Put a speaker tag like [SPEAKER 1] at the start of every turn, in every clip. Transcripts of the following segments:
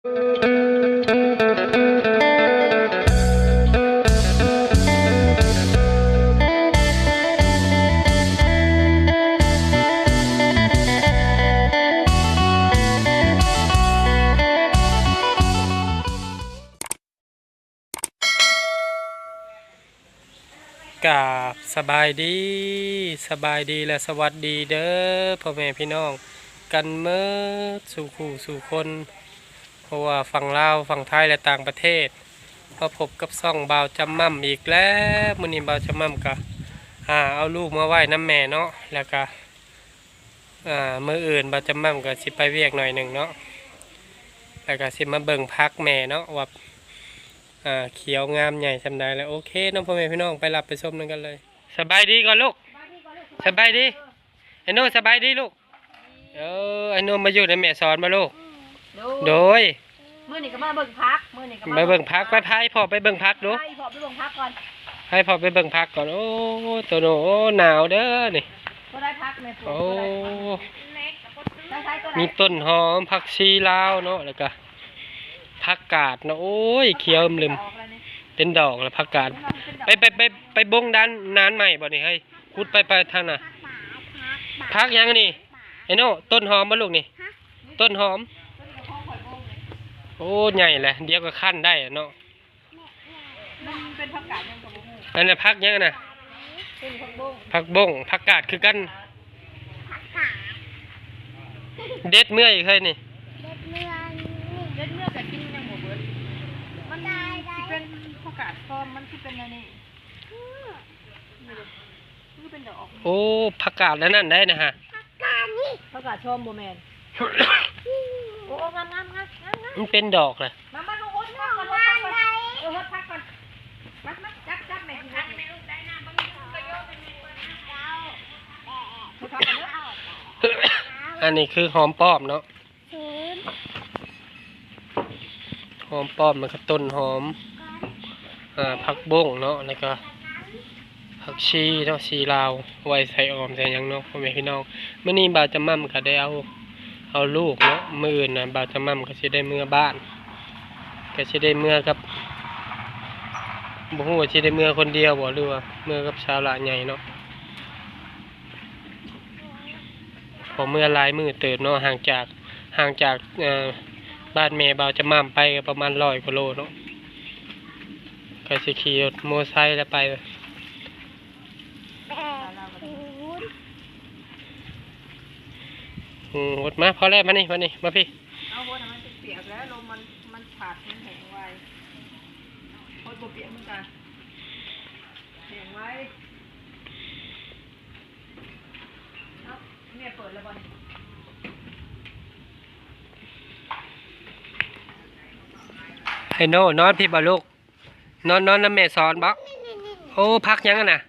[SPEAKER 1] กาบสบายดีสบายดีและสวัสดีเด้อพ่อแม่พี่น้อง กันเมื่อสู่คู่สู่คน เพราะว่าฝั่งลาวฝั่งไทยและต่างประเทศพอพบกับซ่องบาวจำมั่มอีกแล้วมื้อนี้บ่าวจำมั่มก็อ่าเอาลูกมาไหว้น้ำแม่เนาะแล้วก็อ่ามื้ออื่นบาวจำมั่มก็สิไปเวียกหน่อยหนึ่งเนาะแล้วก็สิมาเบิ่งพักแม่เนาะว่าอ่าเขียวงามใหญ่สำได้แล้วโอเคน้องพ่อแม่พี่น้องไปรับไปชมนั่นกันเลยสบายดีก่อนลูกสบายดีไอ้โน่สบายดีลูกเออไอ้โน่มาอยู่ในแม่สอนมาลูก โดย
[SPEAKER 2] มือนี่ก็มาเบิ่งพักมือนี่ก็
[SPEAKER 1] ไปเบิ่งพักไปพายพ่อไปเบิ่งพักดู
[SPEAKER 2] ไปพอไปเบิ่งพักก่อน
[SPEAKER 1] ให้พ่อไปเบิ่งพักก่อนโอ้ตัวโน่โอ้หนาวเด้อนี่
[SPEAKER 2] ก็ได้พักในปลูก
[SPEAKER 1] โอ้
[SPEAKER 2] ได้ใช้ตัวไหน
[SPEAKER 1] มีต้นหอมผักชีลาวเนาะแล้วก็ผักกาดเนาะโอ้ยเขียวลืม
[SPEAKER 2] ออกแล้วนี่
[SPEAKER 1] เป็นดอกแล้วผักกาดไปไปไปไปบงด้านนานใหม่บ่นี่เฮ้ยคุดไปไปทางน่ะพักยังนี่ไอ้โน่ต้นหอมบ่ลูกนี่ต้นหอม โอ้ใหญ่แหละเดี๋ยวก็ขั้นได้อะเนาะ
[SPEAKER 2] มันเป็นผักกาดยังกับบุ้ง
[SPEAKER 1] อันน่ะพักยังน่ะ
[SPEAKER 2] เป็นผักบุ้ง
[SPEAKER 1] พักบงพักกาดคือกัน เด็ดเมื่อยเคยนี่
[SPEAKER 2] เด็ดเนื้อกับกินยังหมดเบิดมันที่เป็นผักกาดฟอมมันที่เป็นอะไรนี่คือเป็นดอก
[SPEAKER 1] โอ้พักกาดแล้วนั่นได้นะฮะ
[SPEAKER 2] ผักกาดชอมโบแมนโอ้งามงามงามงามงาม
[SPEAKER 1] มันเป็นดอกเลย
[SPEAKER 2] มามาดูโอ๊ตพักก่อนโอ๊ตพักก่อนเออโอ๊ตพักก่อนมามาจับจับแม่ทีนะไม่ลูกได้น้ำบางทีก็โยนเป็นเปิดน้ำเจ้าโอ๊ตพักก่อนเด้อ
[SPEAKER 1] อันนี้คือหอมป้อมเนาะหอมป้อมมันก็ต้นหอมอ่าผักบงเนาะแล้วก็ผักชีเนาะชีลาวไว้ใส่ออมใส่หยังเนาะพ่อแม่พี่น้องมื้อนี้บ่าวจะมั่มก็ได้เอา เอาลูกเนาะมืออื่นนะบ่าวจะมั่มก็สิได้เมื่อบ้าน ก็สิได้เมื่อกับบ่ฮู้ว่าสิได้เมื่อคนเดียวบ่หรือว่าเมื่อกับชาวละใหญ่เนาะพอเมื่อลายมือเติบเนาะห่างจากห่างจากบ้านแม่เบาจะมั่มไปประมาณร้อยกิโลเนาะก็สิขี่รถมอไซค์แล้วไป อืมหมดมาพอแล้วมานี่มานี่มาพี่
[SPEAKER 2] เอาโอ๊ตมันเปียกแล้วลมมันมันขาดมันแข็งไว้โอ๊ตบ่เปียกเหมือนกันแข็งไว้เอาเนี่ยเปิดแล้วบอล
[SPEAKER 1] ให้โน่นอนพี่บ่ลูกนอนนอนน้ำแม่สอนบ่โอ้พักยังอะน่ะ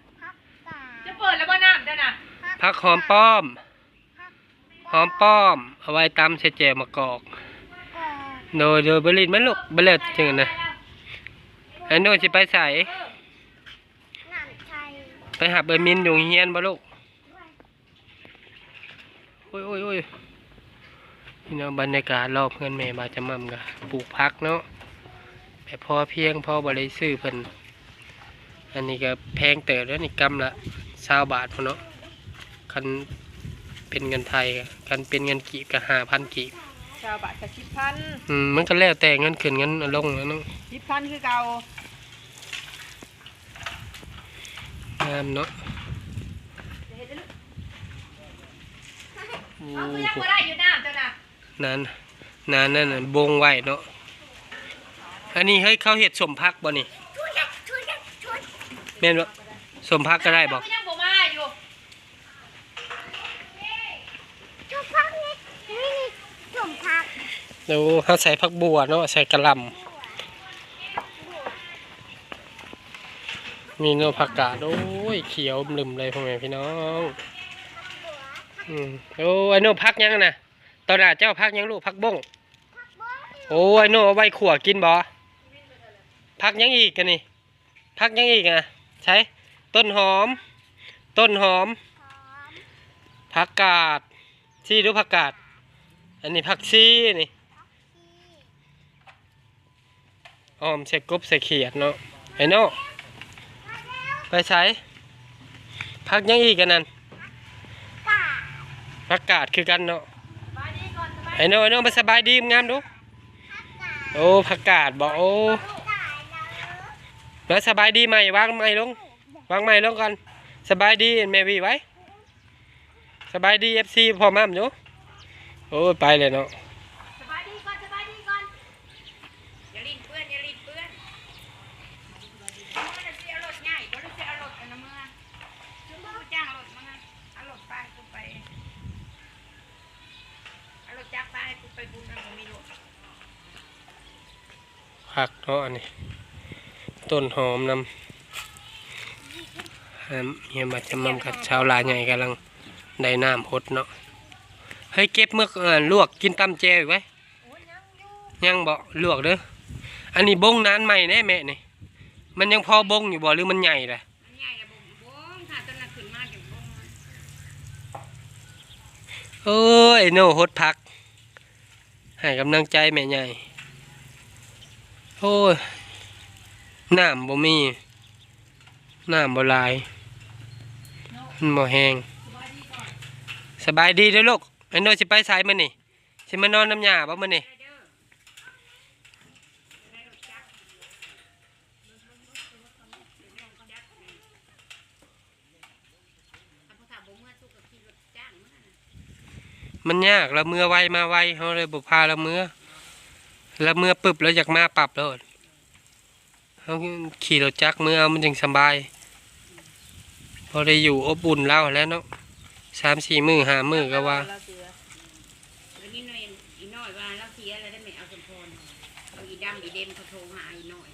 [SPEAKER 2] จะเปิดแล้วบอลน้ำจ้ะน่ะ
[SPEAKER 1] พักหอมป้อม หอมป้อม เอาไว้ตำใส่แจวมะกอก โดยโดยบริลมันลูกบริลจังนะไอ้โน่สิไปใส่ไปหาเบอร์มินอยู่เฮียนบ่ลูกโอ้ยโอ้ยโอ้ยพี่น้องบรรยากาศรอบเพื่อนแม่มาจะมั่มกะปลูกพักเนาะแต่พอเพียงพอบริซื้อเพิ่นอันนี้ก็แพงเติบแล้วนี่กำละสาบาทพอเนาะคัน เป็นเงินไทยก็คันเป็นเงินกีบก็ห้าพันกีบ
[SPEAKER 2] ชาวบ้านกับชิบพัน
[SPEAKER 1] อืมมันก็แล้วแต่เงินขึ้นเงินลงแล้วเนาะ
[SPEAKER 2] ชิบพันคือเก่างา
[SPEAKER 1] มเนาะ
[SPEAKER 2] เห็นลูก
[SPEAKER 1] โอ้
[SPEAKER 2] เอาคือยัง
[SPEAKER 1] โห
[SPEAKER 2] บ่ได้อยู่น้ำจ้ะน่ะ
[SPEAKER 1] นานนานนั่นน่ะบงไว้เนาะอันนี้ให้เขาเห็ดสมพักบ่นี่แม่นบ่สมพักก็ได้บ่
[SPEAKER 2] คือยังบ่มาอยู่
[SPEAKER 1] เดี๋ยวเขาใส่ผักบัวเนาะใส่กระหลำมีเนาะผักกาดโอ้ยเขียวลืมเลยพ่อแม่พี่น้องอืมโอ้ไอ้โน่พักยังนะตอนน่ะเจ้าพักยังลูกพักบงโอ้ไอ้โน่เอาไว้ขัวกินบ่พักยังอีกกันนี่พักยังอีกอะใช้ต้นหอม ต้นหอมผักกาดที่รู้ผักกาดอันนี้ผักชีนี่ ออมใส่กบใส่เขียดเนาะไอ้โน่ไปใช้พักยังอีกกันนั่นพักกาดคือกันเนาะไอ้โน่ไอ้โน่มาสบายดีงามดูโอ้พักกาดบอกโอ้แล้วสบายดีไหมวางไม้ลงวางไม้ลงก่อนสบายดีแมวีไว้สบายดีเอฟซีพอมั่มอยู่โอ้ไปเลยเนาะ
[SPEAKER 2] สบายดีก่อนสบายดีก่อนอย่าลิ้นเปื้อนอย่าลิ้นเปื้อนมันจะเสียรถง่ายบ่ได้เสียรถอันนั้นเมื่อถึงบ่จ้างรถมาเอารถไปกูไปเอารถจักรไปกูไปบุญนั่นบ่มีรถ
[SPEAKER 1] ผักเนาะอันนี้ ต้นหอมนำเฮียมาจะมั่มกับชาวลายใหญ่กำลังได้น้ำพดเนาะให้เก็บเมื่อลวกกินตำแจอีกไว้
[SPEAKER 2] ยังอยู่
[SPEAKER 1] ยังบ่ลวกเด้ออันนี้บงนานใหม่แน่แม่นี่มันยังพอบงอยู่บ่หรือมันใหญ่ล่ะ
[SPEAKER 2] มันใหญ่อะบ่งบ่งถ้าต้นนั้นขึ้นมาอย่างบ่งมา
[SPEAKER 1] โอ้ยโน่หดผัก ให้กำลังใจแม่ใหญ่ โอ้ยน้ำบ่มีน้ำบ่ลายมันบ่แห้งสบายดีเด้อลูกไอ้โน่สิไปสายมันนี่สิมานอนน้ำยาบ่มันนี่
[SPEAKER 2] ได้เด้อได้รถจักรถ้าผู้ถามบ่เรา
[SPEAKER 1] เมื่อไวมาไวเฮาเลยบ่พาละเมื่อ และเมื่อปึ๊บแล้วอยากมาปรับแล้วเฮาขี่รถจักรเมื่อมันจึงสบาย พอได้อยู่อบอุ่นแล้วแล้วเนาะสามสี่มือห้ามือก็ว่า
[SPEAKER 2] เราเสือแล้วนี่หน่อยอีน้อยว่าแล้วได้ไหมเอาสมพรเอาอีดำอีเดมเขาโทรหาอีน้อย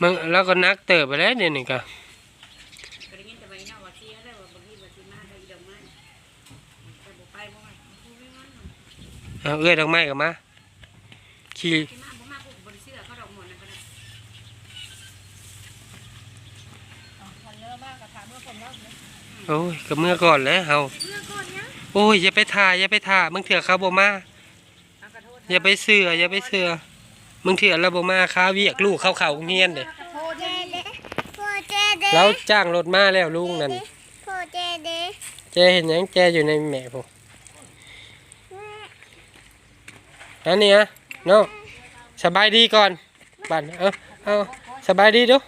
[SPEAKER 1] มันแล้วก็นักเติบไปแล้วเดี๋ยวนี้ก็
[SPEAKER 2] ก็ได้ยินแต่ว่าอีน้อยว่าเสียแล้วว่าบางได้อีดอกไม้แต่บ่ไปบ่ไหวบ่มี
[SPEAKER 1] เอื้อยดอกไม้กับมา ขี่
[SPEAKER 2] สิมาบ่มากูก็บ่ได้เชื่อเขาดอกหมดนั่นก็ได้วันเลิกมากก็ถามเมื่อผมเลิกเลย
[SPEAKER 1] โอ้ยก็เมื่อก่อนแล้วเฮา
[SPEAKER 2] เมื่อก่อนยัง
[SPEAKER 1] โอ้ยอย่าไปถ่ายอย่าไปถ่ายมึงเถื่อเขาบ่มา
[SPEAKER 2] เอากระโทษ
[SPEAKER 1] อย่าไปเสืออย่าไปเสือมึงเถื่อเราบ่มาค้าเวียกลูกเขาเขาเงียนเด้
[SPEAKER 2] กระโทษเด้
[SPEAKER 3] พ่อเจเด
[SPEAKER 1] เราจ้างรถมาแล้วลุงนั่น
[SPEAKER 3] พ่อเจเด
[SPEAKER 1] แจเห็นหยังแจอยู่ในแม่ผมอันนี้อะ เนาะสบายดีก่อนบัดเอาเอาสบายดีเดู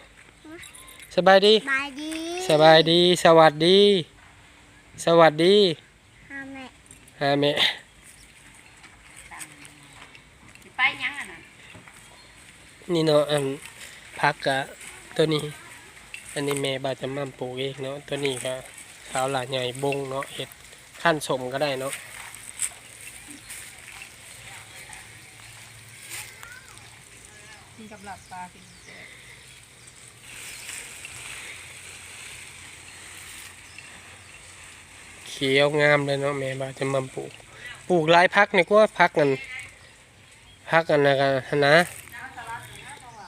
[SPEAKER 1] สบายดี
[SPEAKER 3] บายดี
[SPEAKER 1] สบายดี สวัสดี สวัสดี
[SPEAKER 3] ทำไม
[SPEAKER 1] ฮาแม่
[SPEAKER 2] สิไปยังอะน่ะ
[SPEAKER 1] นี่เนาะอันพักกะตัวนี้ อันนี้แม่บาจะมั่มปลูกเองเนาะตัวนี้ก็สาวหลานใหญ่บงเนาะเห็ดขั้นสมก็ได้เนาะ
[SPEAKER 2] กิน กับหลับปลากิน
[SPEAKER 1] เขียวงามเลยเนาะแม่บาจะมั่มปลูก ปลูกหลายพักนี่ก็พักกันพักกันนะกันนะ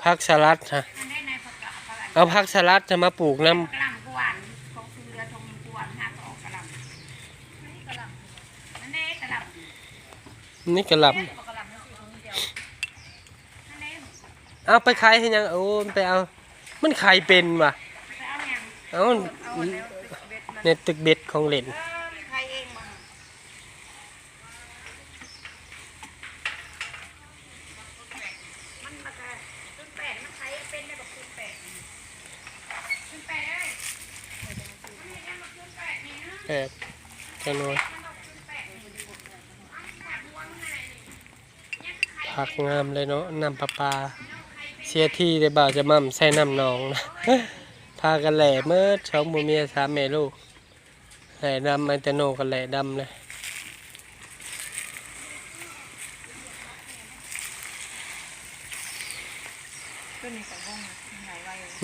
[SPEAKER 1] พักสลัดฮะ
[SPEAKER 2] อันนี้ในผักกาดผักอะไร
[SPEAKER 1] เอาพักสลัดจะมาปลูกน้
[SPEAKER 2] กระหล่ำกวนของคือเรือทงกวนหาออกกระหล่ำนี่กระหล่ำนั่นเองกระหล่ำำ
[SPEAKER 1] นี่กระหลับ
[SPEAKER 2] กระหล่ำนั่นคือของเดียวนั่นเอง
[SPEAKER 1] เอาไปขายให้ยังโอ้มันไปเอา มันขายเป็นว่ะ
[SPEAKER 2] เอา
[SPEAKER 1] เอา
[SPEAKER 2] เอาแล้วเบ็ดมัน
[SPEAKER 1] ในตึกเบ็ดของเล่น
[SPEAKER 2] มันมาแต่ขึ้นแปดมันใครเป็นอะไรแบบขึ้นแปดขึ้นแปดได้ขึ้นแปดนี่นะ
[SPEAKER 1] แปดจะน้อย
[SPEAKER 2] มันบอกขึ้นแปดนี่มันดูอันขาดหัวมันอะไรนี่เนี่ย
[SPEAKER 1] ผักงามเลยเนาะน้ำปลาปลา เสียที่ได้บ่าวจะมั่มใส่น้ำหนองนะพากันแหล่เมื่อสองผัวเมียสามแม่ลูกแหล่ดำไอแต่โนกันแหล่ดำเลย
[SPEAKER 2] ในสายบ้ง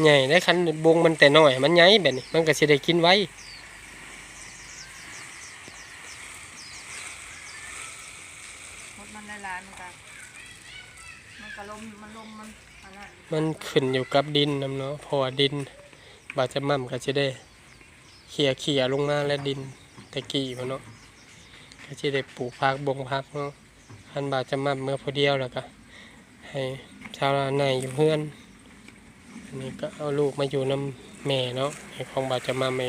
[SPEAKER 2] ไห
[SPEAKER 1] ญ่ได้คันบงมันแต่น้อย มันใหญ่แบบนี้ มันก็เสิได้กินไว้
[SPEAKER 2] มดมันละลายมันก็มันก็ลมมันลมมันอันนั้น
[SPEAKER 1] มันขึ้นอยู่กับดินนํเนาะเพราะว่าดินบ่าวจะมั่มก็สิได้เขี่ยเขี่ยลงมาแล้วดินตะกี้มันเนาะก็สิได้ปลูกผักบงผักเนาะคันบ่าวจะมั่มเมื่อพอเดียวแล้วก็ให้ให้ชาวนาในอยู่เพื่อนอันนี้ก็เอาลูกมาอยู่น้ำแม่เนาะให้ของบาจะมาเม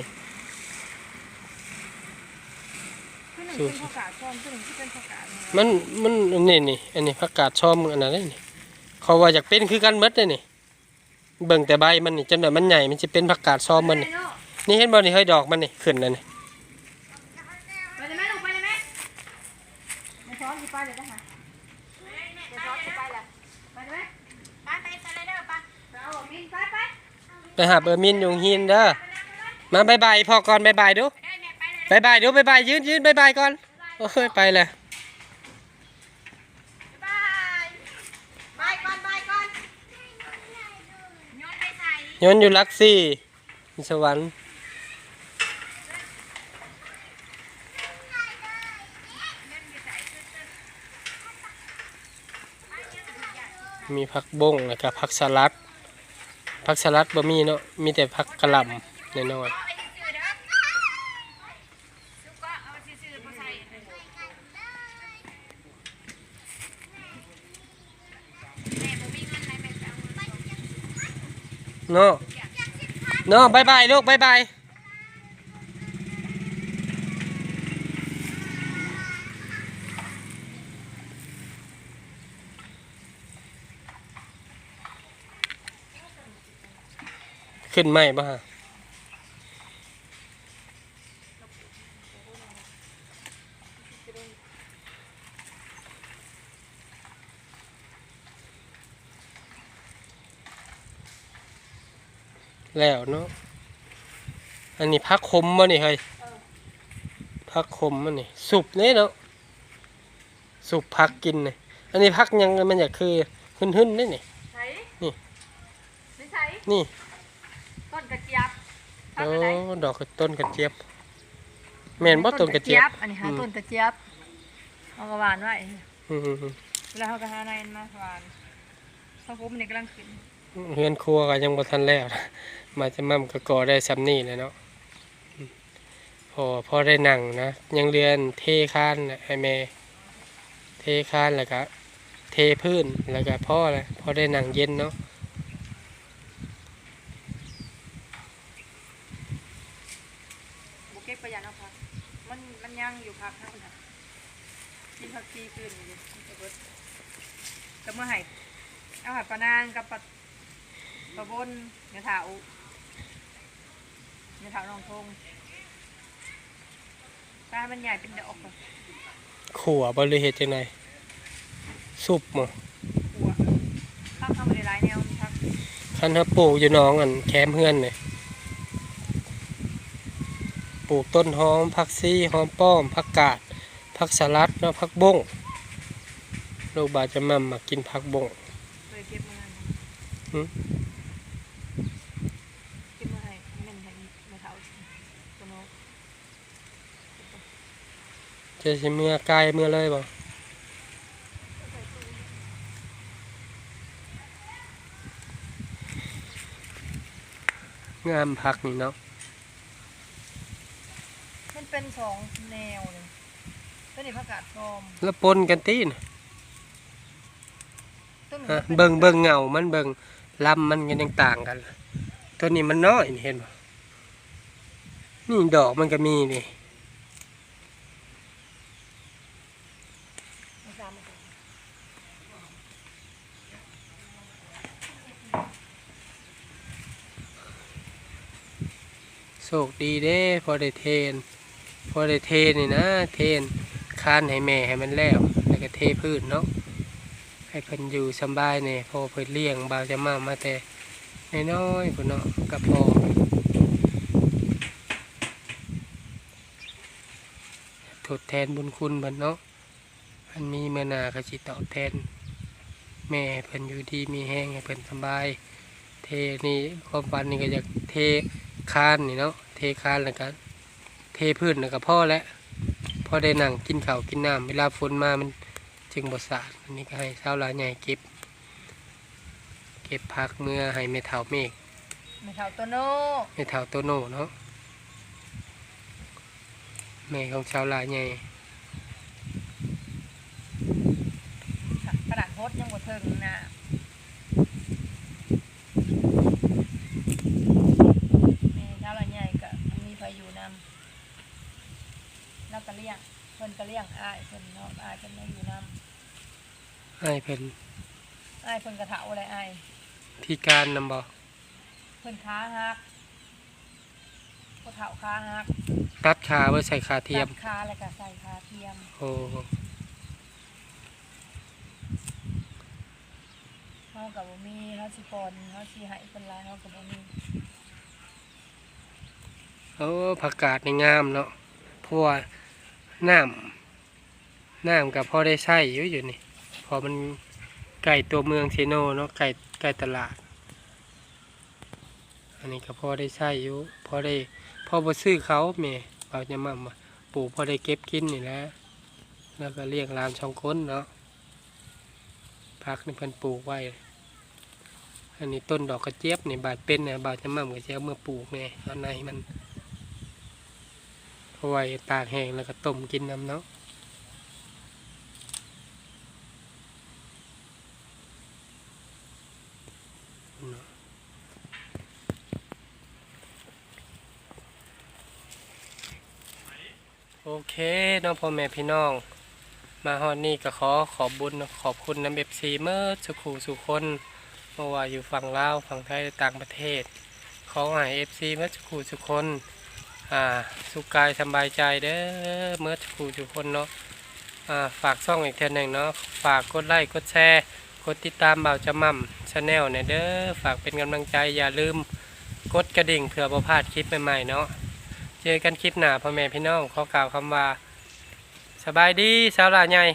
[SPEAKER 2] ขึ้นหนึ่งเป็นผักกาดซ้อมขึ้นหนึ่งที่เป็นผักกาดเนี่ย
[SPEAKER 1] มันมันนี่นี่อันนี้ผักกาดชอมอันนั้นนี่ เขาว่าอยากเป็นคือกันเมดเลยนี่เบิ่งแต่ใบมันนี่จนหน่อยมันใหญ่มันจะเป็นผักกาดชอมมันนี่
[SPEAKER 2] ไปเลย
[SPEAKER 1] นี่เห็นบ่นี่เฮ้ยดอกมันนี่ขึ้นแล้วนี่
[SPEAKER 2] ไปเลยไหมลูกไปเลยไหมไม่ซ้อนสิไปเลยนะคะไม่ซ้อนสิไปเลยไปเลยไหมไปไปไปเลยเด้อไปไปเอามินไปไป
[SPEAKER 1] ไปหาเบอร์มินยุงหินเด้อมาบายบายพอก่อนบายบายดูบายบายดูบายบายยืนยืนบายบายก่อนโอ้ยไปเลย
[SPEAKER 2] บายบายก่อนบายก่อนโยนไปใส่
[SPEAKER 1] ย้อนอยู่ลักซี่สวรรค์มีผักบงแล้วก็ผักสลัดผักสลัดบ่มีเนาะมีแต่ผักกะหล่ำน้อย
[SPEAKER 2] เอาไปซื่อๆเด้อซุกก็เอาซื่อๆมาใส่แม่บ่มีเงินไหนแม่จะเอาเงิน
[SPEAKER 1] ๆเนาะเนาะบายบายลูกบายบายขึ้นไหมบ้า แล้วเนาะอันนี้พักคมมานี่เฮ้ยพักคมมานี่สุปเนี่ยเนาะสุปพักกินเนี่ยอันนี้พักยังมันอยากคือหึ่นๆนี่นี่
[SPEAKER 2] ใส่
[SPEAKER 1] นี่
[SPEAKER 2] ไม่ใส่
[SPEAKER 1] นี่
[SPEAKER 2] ต้นกระเจี๊ยบ
[SPEAKER 1] โอ้ดอกต้นกระเจี๊ยบแม่นบ่ต้นกระเจี๊ยบ
[SPEAKER 2] อันนี้หา
[SPEAKER 1] อืม
[SPEAKER 2] ต้นกระเจี๊ยบเอากระหวานไว้
[SPEAKER 1] อืม
[SPEAKER 2] เวลาเขากระหาในมาหวานเขาปุ๊บมันนี่กำลังขึ้น
[SPEAKER 1] เฮือนครัวก็ยังบ่ทันแล้ว มาจะมั่มก็ก่อได้ซ้ำนี่แหละเนาะพอพอได้นั่งนะยังเรียนเทคานน่ะให้แม่เทคานแล้วก็เทพื้นแล้วก็พ่อเลยพอได้นั่งเย็นเนาะ
[SPEAKER 2] บุเก็ตประหยัดเอาพักมันมันยังอยู่พักทั้งหมดกินผักชีขึ้นอยู่จะเบิดก็เมื่อไหร่เอาหัดปลานางกับปลา ปลาบนเนื้อเถาเนื้อเถานองทงตามันใหญ่เป็นดอกเลย
[SPEAKER 1] ขัวบ่หรือเฮ็ดจังไดสุบหมอ
[SPEAKER 2] หัวข้าวทำอะไรหลายแนวมีพัก
[SPEAKER 1] คันถ้าปลูกอยู่หน้องอันแคมเฮือนเนี่ยปลูกต้นหอมผักซีหอมป้อมผักกาดผักสลัดเนาะผักบงลูกบาจะมั่มมากินผักบง
[SPEAKER 2] เคยเก็บมา
[SPEAKER 1] หืม
[SPEAKER 2] เก็บมาให้เงินให้เนื้อเถาตัวน้อง
[SPEAKER 1] จะสิเมื่อไกลเมื่อเลยบ่งามผักนี่เนาะ
[SPEAKER 2] มันเป็นสองแนวเลยตัวนี้ผักกาดฟอม
[SPEAKER 1] แล้วปนกันตีน
[SPEAKER 2] ต้น
[SPEAKER 1] ฮะเบิ่งเบิ่งเงา มันเบิ่งลำมันกันยังต่างกัน ตัวนี้มันน้อยนี่เห็นบ่นี่ดอกมันก็มีนี่ โชคดีเด้พอได้เทน พอได้เทนนี่นะ เทนคานให้แม่ให้มันแล้ว แล้วก็เทพืชเนาะให้เพิ่นอยู่สบายเนี่ยพอเพิ่นเลี้ยงบ่าวจะมามาแต่น้อยๆพุ่นเนาะก็พอทดแทนบุญคุณเพิ่นเนาะอันมีเมื่อนาก็สิตอบแทน แม่เพิ่นอยู่ดีมีแห้งให้เพิ่นสบาย เทนี่ความฝันนี่ก็อยากเท คานนี่เนาะเทคานแล้วก็เทพื้นแล้วก็พ่อแล้วพอได้นั่งกินข้าวกินน้ำเวลาฝนมามันจึงบสาดอันนี้ก็ให้เช้าหลายใหญ่เก็บ เก็บพักเมื่อให้เมถาเมฆ
[SPEAKER 2] ไม่เท่าตัวโน่
[SPEAKER 1] เมถาโตโน่เนาะแม่ของเช้าหลายใหญ่
[SPEAKER 2] กระดาษโฮดยังบดเพิ่งนะแม่ถ้าเราใหญ่ก็มีไฟอยู่นำแล้วก็เลี้ยงเพิ่นก็เลี้ยงอ้ายเพิ่นเนาะอ้ายเพิ่นมาอยู่นำ
[SPEAKER 1] ให้เพิ่น
[SPEAKER 2] อ้ายเพิ่นกระเถาอะไรอ้าย
[SPEAKER 1] พิการนำบ่
[SPEAKER 2] เพิ่นขาหักกระเถาขาหัก
[SPEAKER 1] ตัดขาไว้ใส่ขาเทียม
[SPEAKER 2] ตัดขาแล้วก็ใส่ขาเทียม
[SPEAKER 1] โอ้
[SPEAKER 2] เฮากับบ่มีเฮาสิปอนเฮาสิให้เพิ่นหลายเฮากับบ่มี
[SPEAKER 1] โอ้ผักกาดนี่งามเนาะเพราะว่าน้ำน้ำกับพ่อได้ใช้อยู่อยู่นี่เพอมันใกล้ตัวเมืองเซโนเนาะใกล้ใกล้ตลาด อันนี้ก็พ่อได้ใช้อยู่พ่อได้พ่อบ่ซื้อเขาแม่เอาจะมามาปลูกพ่อได้เก็บกินนี่แหละแล้วก็เลี้ยงหลานสองค้นเนาะพักนี่เพิ่นปลูกไว้ อันนี้ต้นดอกกระเจี๊ยบนี่บาดเป็นเนี่ยบาดจะมั่มกระเจี๊ยบเมื่อปลูกเนี่ยเอาในมันเอาไว้ตากแห้งแล้วก็ต้มกินน้ำเนาะเนาะโอเคเน้องพ่อแม่พี่น้อง มาฮอดนี่ก็ขอขอบบุญขอบคุณน้ำเอฟซีเมื่อสุขูสุคนเพราะว่าอยู่ฝั่งลาวฝั่งไทยต่างประเทศ ขอให้เอฟซีเมื่อสุขูสุคนอ่าสุขกายสบายใจเด้อเมื่อสุขูสุคนเนาะอ่าฝากช่องอีกเท่าหนึ่งเนาะฝากกดไลค์กดแชร์กดติดตามเบาจะมั่มชาแนลเนี่ยเด้อฝากเป็นกำลังใจอย่าลืมกดกระดิ่งเพื่อประพลาดคลิปใหม่ๆเนาะเจอกันคลิปหน้าพ่อแม่พี่น้องขอกล่าวคำว่า สบายดีสาวหลาใหญ่